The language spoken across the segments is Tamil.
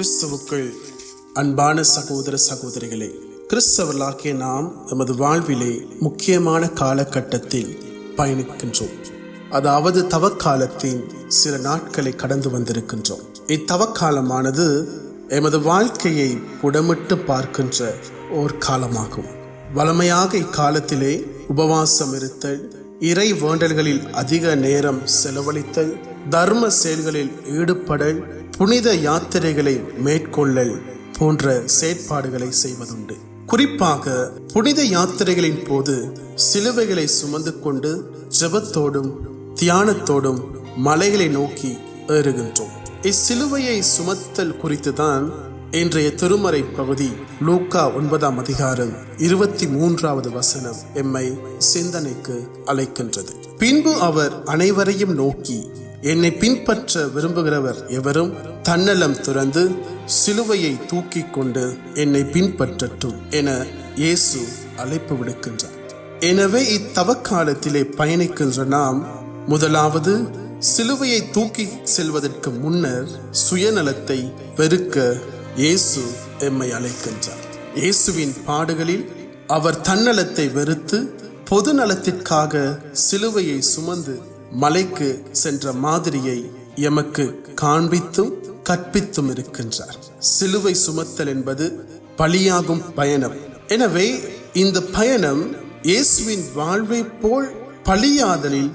கிறிஸ்துவுக்குள் அன்பான சகோதர சகோதரிகளே கிறிஸ்தவர்களாகிய நாம் நமது வாழ்விலே முக்கியமான காலகட்டத்தில் பயணிக்கின்றோம். அதாவது தவக்காலத்தின் சில நாட்களை கடந்து வந்திருக்கின்றோம். இத்தவக்காலமானது எமது வாழ்க்கையை உடமிட்டு பார்க்கின்ற ஓர் காலமாகும். வளமையாக இக்காலத்திலே உபவாசம் இருத்தல் இறை வேண்டல்களில் அதிக நேரம் செலவழித்தல் தர்ம செயல்களில் ஈடுபடல் புனித யாத்திரைகளை மேற்கொள்ளல் போன்ற செயற்பாடுகளை செய்வதுண்டு. குறிப்பாக புனித யாத்திரைகளின் போது சிலுவைகளை சுமந்து கொண்டு ஜெபத்தோடும் தியானத்தோடும் மலைகளை நோக்கி ஏறுகின்றோம். இச்சிலுவையை சுமத்தல் குறித்துதான் இன்றைய திருமறை பகுதி லூக்கா ஒன்பதாம் அதிகாரம் இருபத்தி மூன்றாவது வசனம் எம்மை சிந்தனைக்கு அழைக்கின்றது. பின்பு அவர் அனைவரையும் நோக்கி என்னை பின்பற்ற விரும்புகிறவர் எவரும் தன்னலம் துறந்து சிலுவையை தூக்கி கொண்டு என்னை பின்பற்றட்டும் என இயேசு அழைப்பு விடுக்கின்றார். எனவே இத்தவக்காலத்திலே பயணிக்கின்ற நாம் முதலாவது சிலுவையை தூக்கி செல்வதற்கு முன்னர் சுயநலத்தை வெறுக்க இயேசு எம்மை அழைக்கின்றார். இயேசுவின் பாடுகளில் அவர் தன்னலத்தை வெறுத்து பொது நலத்திற்காக சிலுவையை சுமந்து மலைக்கு சென்ற மாதிரியை எமக்கு காண்பித்தும் கற்பித்தும் இருக்கின்றார். சிலுவை சுமத்தல் என்பது பலியாகும் பயணம். எனவே இந்த பயணம் இயேசுவின் வாழ்வை போல் பலியாதலில்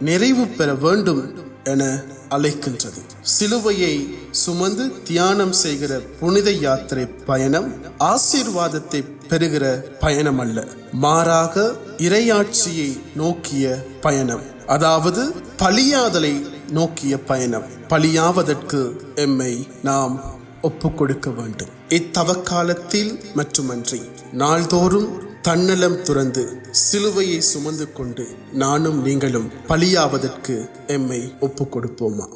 நிறைவு பெற வேண்டும் என அழைக்கின்றது. சிலுவையை சுமந்து தியானம் செய்கிற புனித யாத்திரை பயணம் ஆசீர்வாதத்தை பெறுகிற பயணம் அல்ல மாறாக இரையாட்சியை நோக்கிய பயணம். அதாவது பழியாதலை நோக்கிய பயணம். பழியாவதற்கு எம்மை நாம் ஒப்பு கொடுக்க வேண்டும். இத்தவக்காலத்தில் மட்டுமன்றி நாள்தோறும் தன்னலம் துறந்து சிலுவையை சுமந்து கொண்டு நானும் நீங்களும் பழியாவதற்கு எம்மை ஒப்பு கொடுப்போமா